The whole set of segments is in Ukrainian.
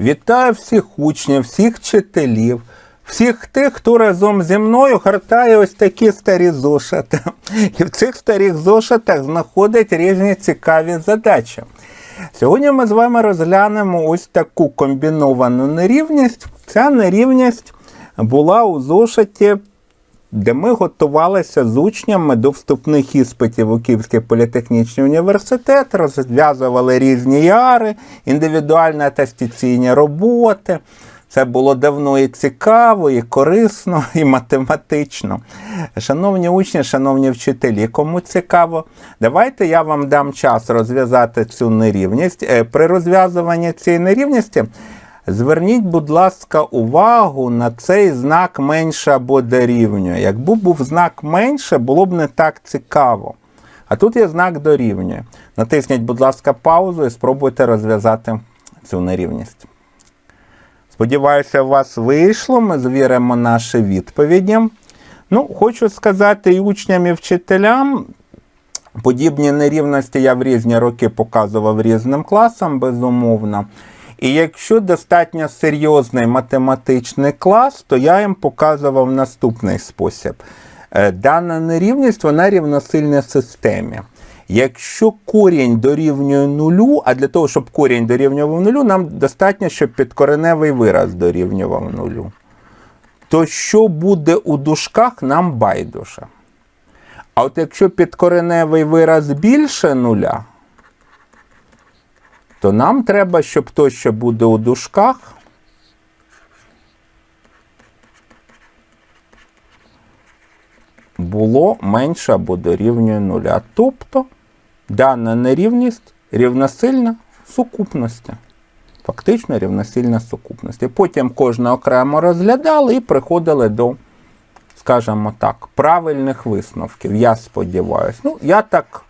Вітаю всіх учнів, всіх вчителів, всіх тих, хто разом зі мною гортає ось такі старі зошити. І в цих старих зошитах знаходять різні цікаві задачі. Сьогодні ми з вами розглянемо ось таку комбіновану нерівність. Ця нерівність була у зошиті де ми готувалися з учнями до вступних іспитів у Київський політехнічний університет, розв'язували різні яри, індивідуальні атестаційні роботи. Це було давно і цікаво, і корисно, і математично. Шановні учні, шановні вчителі, кому цікаво, давайте я вам дам час розв'язати цю нерівність. Е, При розв'язуванні цієї нерівності Зверніть, будь ласка, увагу на цей знак менше або дорівнює. Якби був знак менше, було б не так цікаво. А тут є знак дорівнює. Натисніть, будь ласка, паузу і спробуйте розв'язати цю нерівність. Сподіваюся, у вас вийшло. Ми звіримо наші відповіді. Ну, хочу сказати і учням, і вчителям. Подібні нерівності я в різні роки показував різним класам, безумовно. І якщо достатньо серйозний математичний клас, то я їм показував наступний спосіб. Е, Дана нерівність вона рівносильна системі. Якщо корінь дорівнює нулю, а для того, щоб корінь дорівнював нулю, нам достатньо, щоб підкореневий вираз дорівнював нулю. То що буде у дужках, нам байдуже. А от якщо підкореневий вираз більше нуля, то нам треба, щоб то, що буде у дужках, було менше або дорівнює нуля. Тобто дана нерівність рівносильна сукупності. Фактично рівносильна сукупності. Потім кожне окремо розглядали і приходили до, скажімо так, правильних висновків. Я сподіваюся. Ну, я так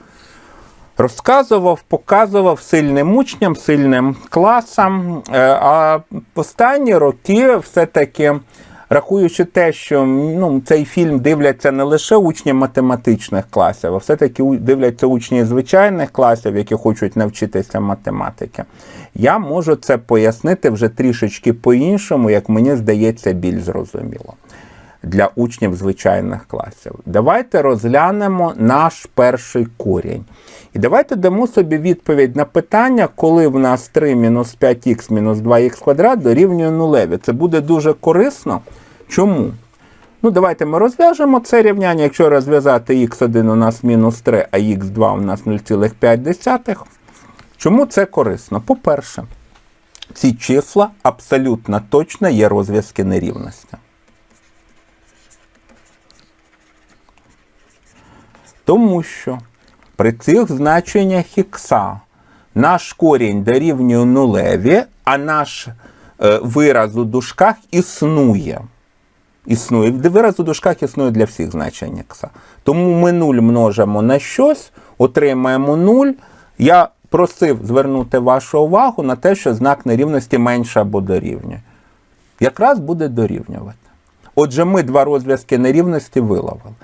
розказував, показував сильним учням, сильним класам. Е, А останні роки все-таки. Рахуючи те, що ну, цей фільм дивляться не лише учні математичних класів, а все-таки дивляться учні звичайних класів, які хочуть навчитися математики, я можу це пояснити вже трішечки по-іншому, як мені здається, більш зрозуміло для учнів звичайних класів. Давайте розглянемо наш перший корінь. І давайте дамо собі відповідь на питання, коли в нас 3 мінус 5х мінус 2х квадрат дорівнює нулеві. Це буде дуже корисно. Чому? Ну, давайте ми розв'яжемо це рівняння. Якщо розв'язати х1 у нас мінус 3, а х2 у нас 0,5. Чому це корисно? По-перше, ці числа абсолютно точно є розв'язки нерівності. Тому що при цих значеннях х наш корінь дорівнює нулеві, а наш е, вираз у дужках існує. Існує. Вираз у дужках існує для всіх значень х. Тому ми 0 множимо на щось, отримаємо 0. Я просив звернути вашу увагу на те, що знак нерівності менше або дорівнює. Якраз буде дорівнювати. Отже, ми два розв'язки нерівності виловили.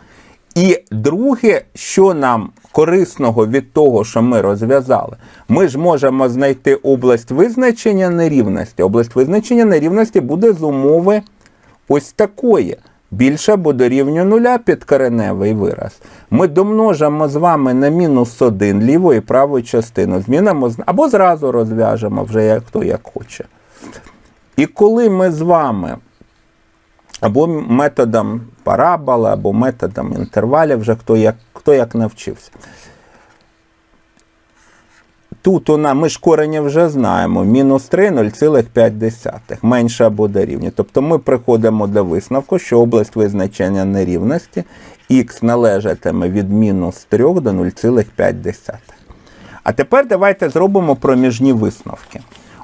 І друге, що нам корисного від того, що ми розв'язали, ми ж можемо знайти область визначення нерівності. Область визначення нерівності буде з умови ось такої. Більше або дорівнює нуля підкореневий вираз. Ми домножимо з вами на мінус 1 ліву і праву частину. Змінимо або зразу розв'яжемо, вже як хто як хоче. І коли ми з вами або методом параболи, або методом інтервалів, вже хто як, хто як навчився. Тут нас, ми ж корені вже знаємо, мінус 3 0,5, менше або дорівнює. Тобто ми приходимо до висновку, що область визначення нерівності х належатиме від мінус 3 до 0,5. А тепер давайте зробимо проміжні висновки.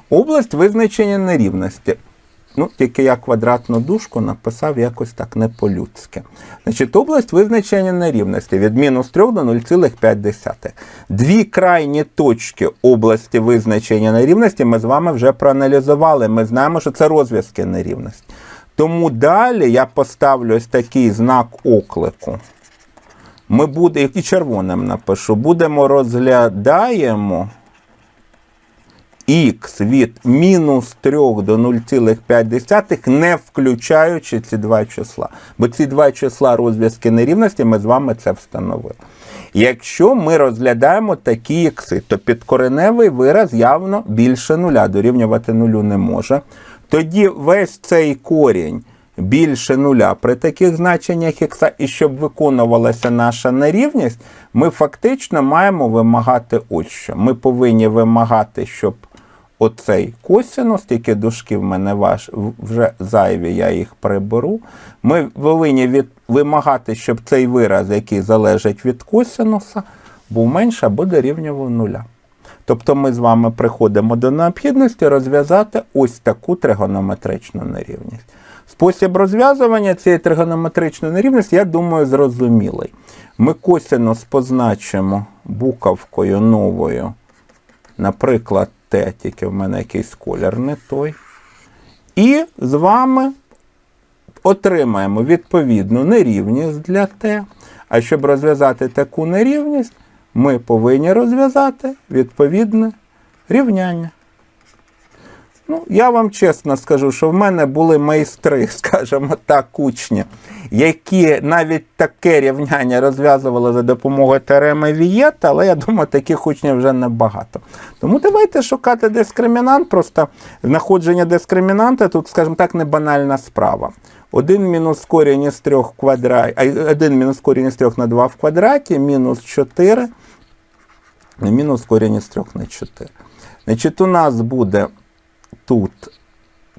Область визначення нерівності. Ну, тільки я квадратну дужку написав якось так не по-людськи. Значить, область визначення нерівності від мінус 3 до 0,5. Дві крайні точки області визначення нерівності ми з вами вже проаналізували. Ми знаємо, що це розв'язки нерівності. Тому далі я поставлю ось такий знак оклику. Ми буде, і червоним напишу, будемо розглядаємо х від мінус 3 до 0,5, не включаючи ці два числа. Бо ці два числа розв'язки нерівності ми з вами це встановили. Якщо ми розглядаємо такі ікси, то підкореневий вираз явно більше нуля, дорівнювати нулю не може. Тоді весь цей корінь більше нуля при таких значеннях ікса, і щоб виконувалася наша нерівність, ми фактично маємо вимагати ось що. Ми повинні вимагати, щоб оцей косинус, тільки дужки в мене ваш, вже зайві, я їх приберу. Ми повинні від, вимагати, щоб цей вираз, який залежить від косинуса, був менше або дорівнював нуля. Тобто ми з вами приходимо до необхідності розв'язати ось таку тригонометричну нерівність. Спосіб розв'язування цієї тригонометричної нерівності, я думаю, зрозумілий. Ми косинус позначимо буковкою новою, наприклад, Тільки в мене якийсь колір не той. І з вами отримаємо відповідну нерівність для Т. А щоб розв'язати таку нерівність, ми повинні розв'язати відповідне рівняння. Ну, я вам чесно скажу, що в мене були майстри, скажімо так, учні, які навіть таке рівняння розв'язували за допомогою теореми Вієта, але я думаю, таких учнів вже небагато. Тому давайте шукати дискримінант, просто знаходження дискримінанта тут, скажімо так, не банальна справа. 1 мінус корінь із 3 в квадраті, 1 мінус корінь із 3 на 2 в квадраті, мінус 4, мінус корінь із 3 на 4. Значить, у нас буде тут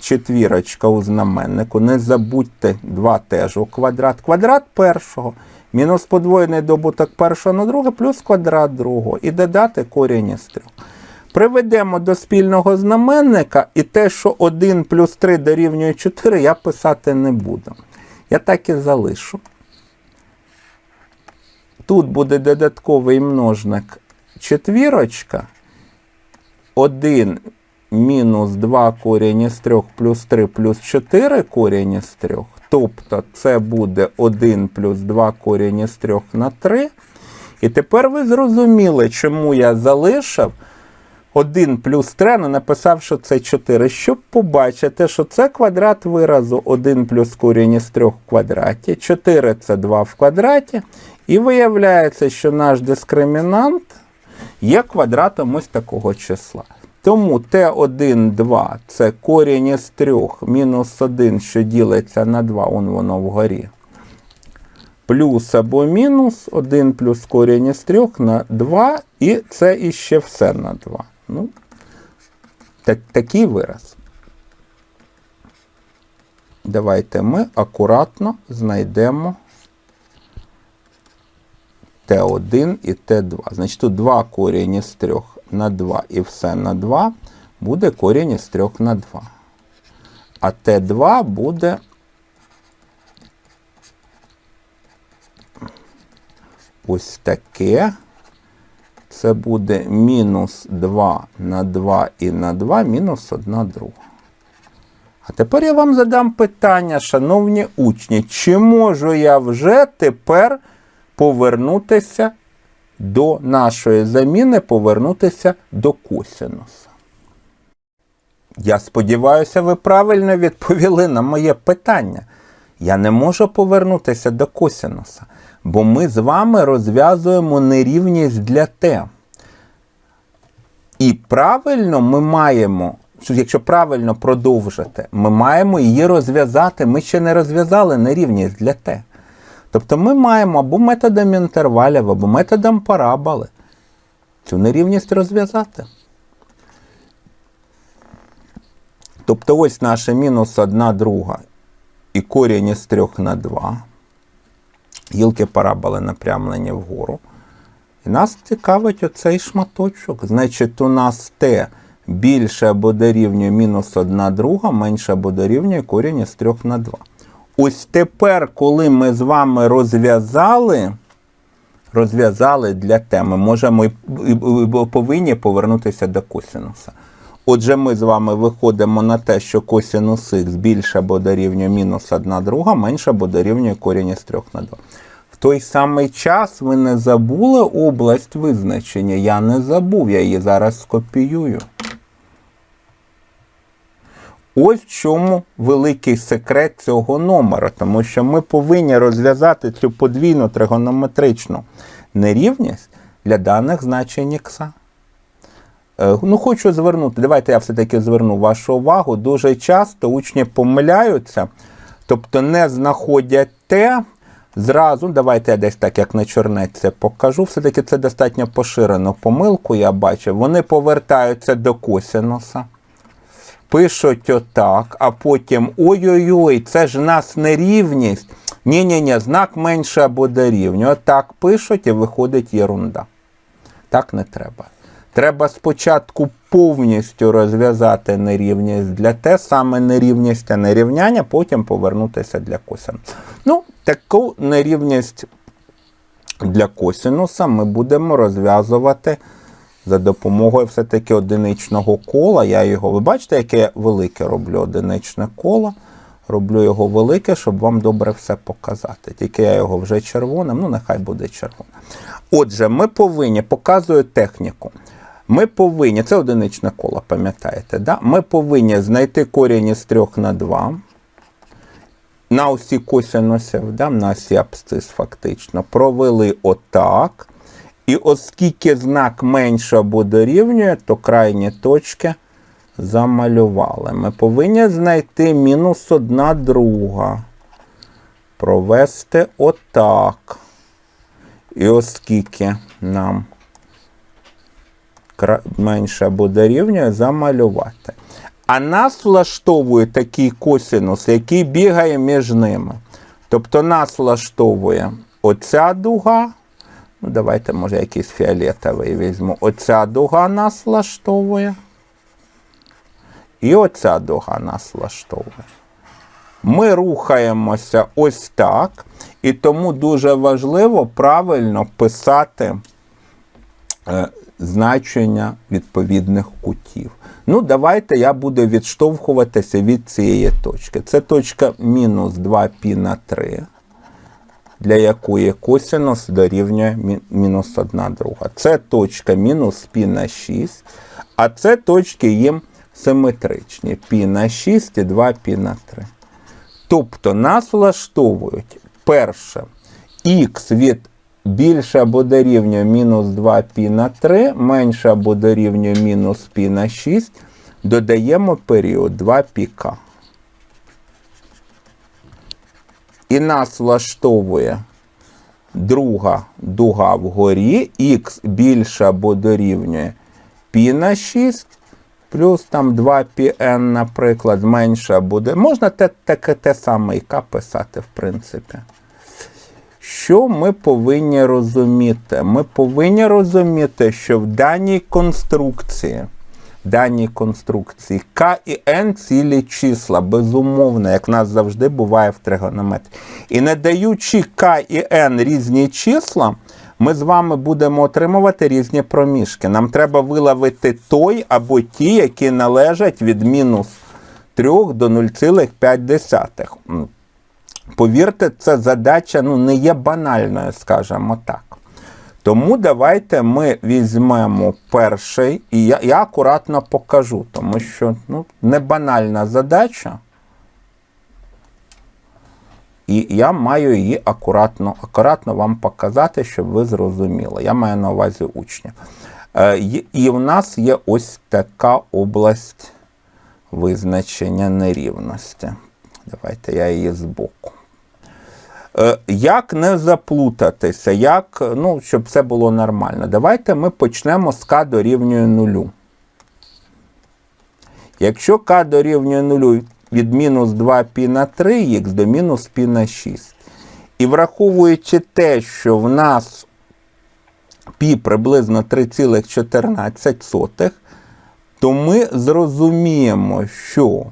четвірочка у знаменнику. Не забудьте 2 теж у квадрат. Квадрат першого. Мінус подвоєний добуток першого на друге, плюс квадрат другого. І додати корінь із 3. Приведемо до спільного знаменника, і те, що 1 плюс 3 дорівнює 4, я писати не буду. Я так і залишу. Тут буде додатковий множник четвірочка. 1 мінус 2 корінь із 3 плюс 3 плюс 4 корінь із 3. Тобто це буде 1 плюс 2 корінь із 3 на 3. І тепер ви зрозуміли, чому я залишив 1 плюс 3, але написав, що це 4. Щоб побачити, що це квадрат виразу 1 плюс корінь із 3 в квадраті. 4 це 2 в квадраті. І виявляється, що наш дискримінант є квадратом ось такого числа. Тому Т1, 2 це корінь із 3 мінус 1, що ділиться на 2, он воно вгорі. Плюс або мінус 1 плюс корінь із 3 на 2, і це іще все на 2. Ну, так, Такий вираз. Давайте ми акуратно знайдемо Т1 і Т2. Значить, тут 2 корінь із 3 на 2 і все на 2 буде корінь із 3 на 2. А Т2 буде ось таке. Це буде мінус 2 на 2 і на 2 мінус 1 друга. А тепер я вам задам питання, шановні учні, чи можу я вже тепер повернутися до нашої заміни, повернутися до косинуса? Я сподіваюся, ви правильно відповіли на моє питання. Я не можу повернутися до косинуса, бо ми з вами розв'язуємо нерівність для t. І правильно ми маємо, якщо правильно продовжити, ми маємо її розв'язати. Ми ще не розв'язали нерівність для t. Тобто ми маємо або методом інтервалів, або методом параболи цю нерівність розв'язати. Тобто ось наша мінус 1 друга і корінь із 3 на 2. Гілки параболи напрямлені вгору. І нас цікавить оцей шматочок. Значить, у нас t більше або дорівнює мінус 1 друга, менше або дорівнює корінь із 3 на 2. Ось тепер, коли ми з вами розв'язали, розв'язали для теми, можемо і повинні повернутися до косинуса. Отже, ми з вами виходимо на те, що косинус х більше або дорівнює мінус 1 друга, менше або дорівнює корінь із 3 на 2. В той самий час ви не забули область визначення. Я не забув, я її зараз скопіюю. Ось в чому великий секрет цього номера, тому що ми повинні розв'язати цю подвійну тригонометричну нерівність для даних значень ікса. Е, Ну, хочу звернути, давайте я все-таки зверну вашу увагу. Дуже часто учні помиляються, тобто не знаходять те. Зразу, давайте я десь так, як на чорнець покажу. Все-таки це достатньо поширену помилку, я бачив. Вони повертаються до косинуса, пишуть отак, а потім ой-ой-ой, це ж нас нерівність. Ні-ні-ні, знак менше або дорівнює. Отак пишуть і виходить єрунда. Так не треба. Треба спочатку повністю розв'язати нерівність для те, саме нерівність, а не рівняння, потім повернутися для косинуса. Ну, таку нерівність для косинуса ми будемо розв'язувати за допомогою все-таки одиничного кола. Я його, ви бачите, яке велике роблю одиничне коло. Роблю його велике, щоб вам добре все показати. Тільки я його вже червоним, ну нехай буде червоним. Отже, ми повинні, показую техніку. Ми повинні, це одиничне коло, пам'ятаєте, да? ми повинні знайти корінь із 3 на 2 на осі косинусів, да? на осі абсцис фактично, провели отак. І оскільки знак менше або дорівнює, то крайні точки замалювали. Ми повинні знайти мінус одна друга. Провести отак. І оскільки нам менше або дорівнює, замалювати. А нас влаштовує такий косинус, який бігає між ними. Тобто нас влаштовує оця дуга. Ну, давайте, може, якийсь фіолетовий візьму. Оця дуга нас влаштовує. І оця дуга нас влаштовує. Ми рухаємося ось так, і тому дуже важливо правильно писати е, значення відповідних кутів. Ну, давайте я буду відштовхуватися від цієї точки. Це точка мінус 2π на 3, для якої косинус дорівнює мінус 1 друга. Це точка мінус пі на 6, а це точки їм симетричні. Пі на 6 і 2 пі на 3. Тобто нас влаштовують перше х від більше або дорівнює мінус 2 пі на 3, менше або дорівнює мінус пі на 6, додаємо період 2 пі. І нас влаштовує друга дуга вгорі, х більше або дорівнює π на 6, плюс там 2πn, наприклад, менше буде. Можна те, таке те саме і К писати, в принципі. Що ми повинні розуміти? Ми повинні розуміти, що в даній конструкції, даній конструкції К і N цілі числа, безумовно, як нас завжди буває в тригонометрії. І не даючи К і N різні числа, ми з вами будемо отримувати різні проміжки. Нам треба виловити той або ті, які належать від мінус 3 до 0,5. Повірте, ця задача ну, не є банальною, скажімо так. Тому давайте ми візьмемо перший, і я, я акуратно покажу, тому що ну, не банальна задача. І я маю її акуратно, акуратно вам показати, щоб ви зрозуміли. Я маю на увазі учнів. Е, і в нас є ось така область визначення нерівності. Давайте я її збоку. Е, Як не заплутатися, як, ну, щоб все було нормально? Давайте ми почнемо з k дорівнює нулю. Якщо k дорівнює нулю від мінус 2π на 3х до мінус π на 6. І враховуючи те, що в нас π приблизно 3,14, то ми зрозуміємо, що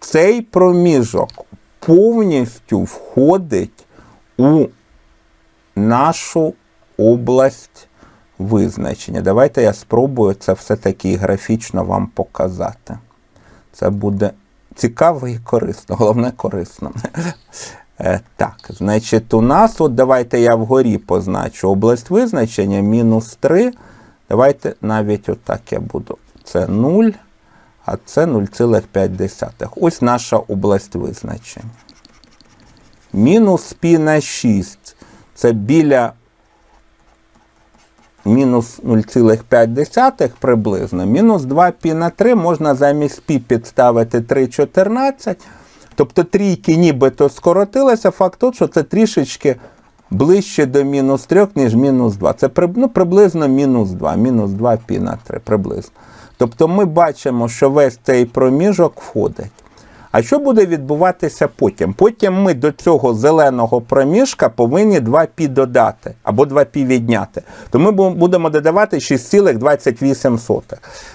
цей проміжок повністю входить у нашу область визначення. Давайте я спробую це все-таки графічно вам показати. Це буде цікаво і корисно, головне корисно. Е, Так, значить, у нас, от давайте я вгорі позначу область визначення мінус 3. Давайте навіть отак я буду. Це 0, а це 0,5. Ось наша область визначення. Мінус пі на 6 це біля мінус 0,5 приблизно. Мінус 2 пі на 3 можна замість пі підставити 3,14. Тобто трійки нібито скоротилися. Факт тут, що це трішечки ближче до мінус 3, ніж мінус 2. Це ну, приблизно мінус 2, мінус 2 пі на 3 приблизно. Тобто ми бачимо, що весь цей проміжок входить. А що буде відбуватися потім? Потім ми до цього зеленого проміжка повинні 2 пі додати або 2 пі відняти. То ми будемо додавати 6,28.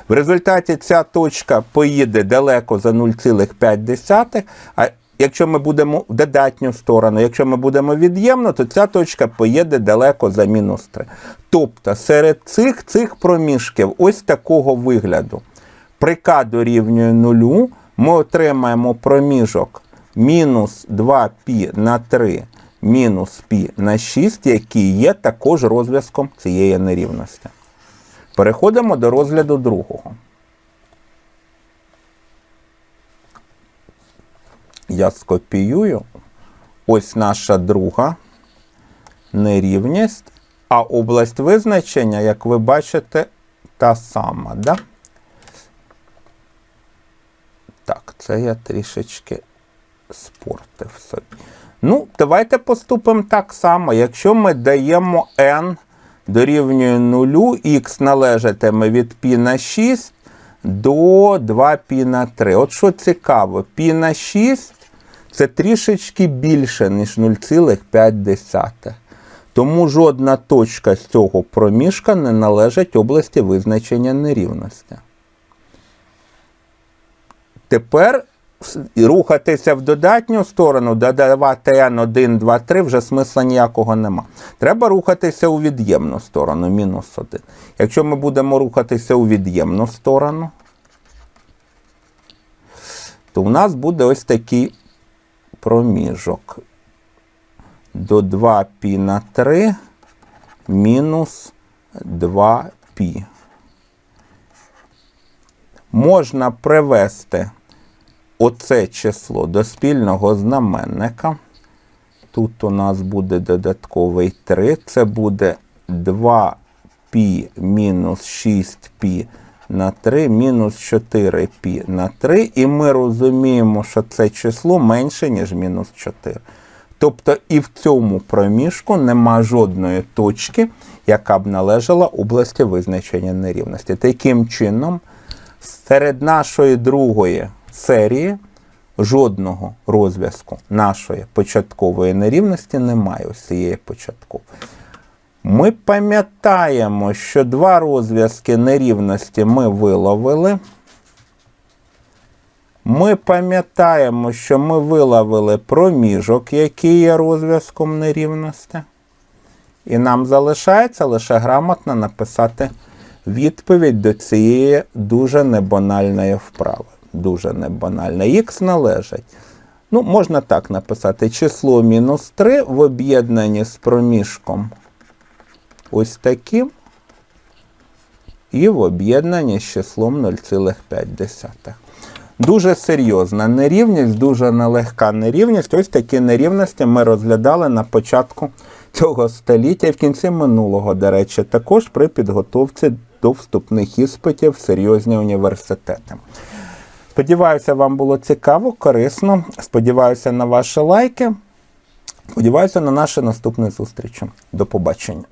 В результаті ця точка поїде далеко за 0,5. А якщо ми будемо в додатню сторону, якщо ми будемо від'ємно, то ця точка поїде далеко за мінус 3. Тобто серед цих цих проміжків ось такого вигляду. При К дорівнює нулю ми отримаємо проміжок мінус 2π на 3 мінус π на 6, який є також розв'язком цієї нерівності. Переходимо до розгляду другого. Я скопіюю. Ось наша друга нерівність, а область визначення, як ви бачите, та сама. Да? Так, це я трішечки спортив собі. Ну, давайте поступимо так само. Якщо ми даємо n дорівнює 0, х належатиме від π на 6 до 2 π на 3. От що цікаво, π на 6 це трішечки більше, ніж 0,5. Тому жодна точка з цього проміжка не належить області визначення нерівності. Тепер с- рухатися в додатню сторону, додавати n1, 2, 3, вже смисла ніякого нема. Треба рухатися у від'ємну сторону, мінус 1. Якщо ми будемо рухатися у від'ємну сторону, то у нас буде ось такий проміжок. До 2 π на 3 мінус 2 π можна привести оце число до спільного знаменника. Тут у нас буде додатковий 3. Це буде 2π мінус 6π на 3 мінус 4π на 3. І ми розуміємо, що це число менше, ніж мінус 4. Тобто і в цьому проміжку нема жодної точки, яка б належала області визначення нерівності. Таким чином, серед нашої другої серії жодного розв'язку нашої початкової нерівності немає ось цієї початкової. Ми пам'ятаємо, що два розв'язки нерівності ми виловили. Ми пам'ятаємо, що ми виловили проміжок, який є розв'язком нерівності. І нам залишається лише грамотно написати відповідь до цієї дуже небанальної вправи. Дуже небанальна. Х належить. Ну, можна так написати: число мінус 3 в об'єднанні з проміжком ось таким. І в об'єднанні з числом 0,5. Дуже серйозна нерівність, дуже нелегка нерівність. Ось такі нерівності ми розглядали на початку цього століття і в кінці минулого, до речі, також при підготовці до вступних іспитів в серйозні університети. Сподіваюся, вам було цікаво, корисно. Сподіваюся на ваші лайки. Сподіваюся на наші наступні зустрічі. До побачення.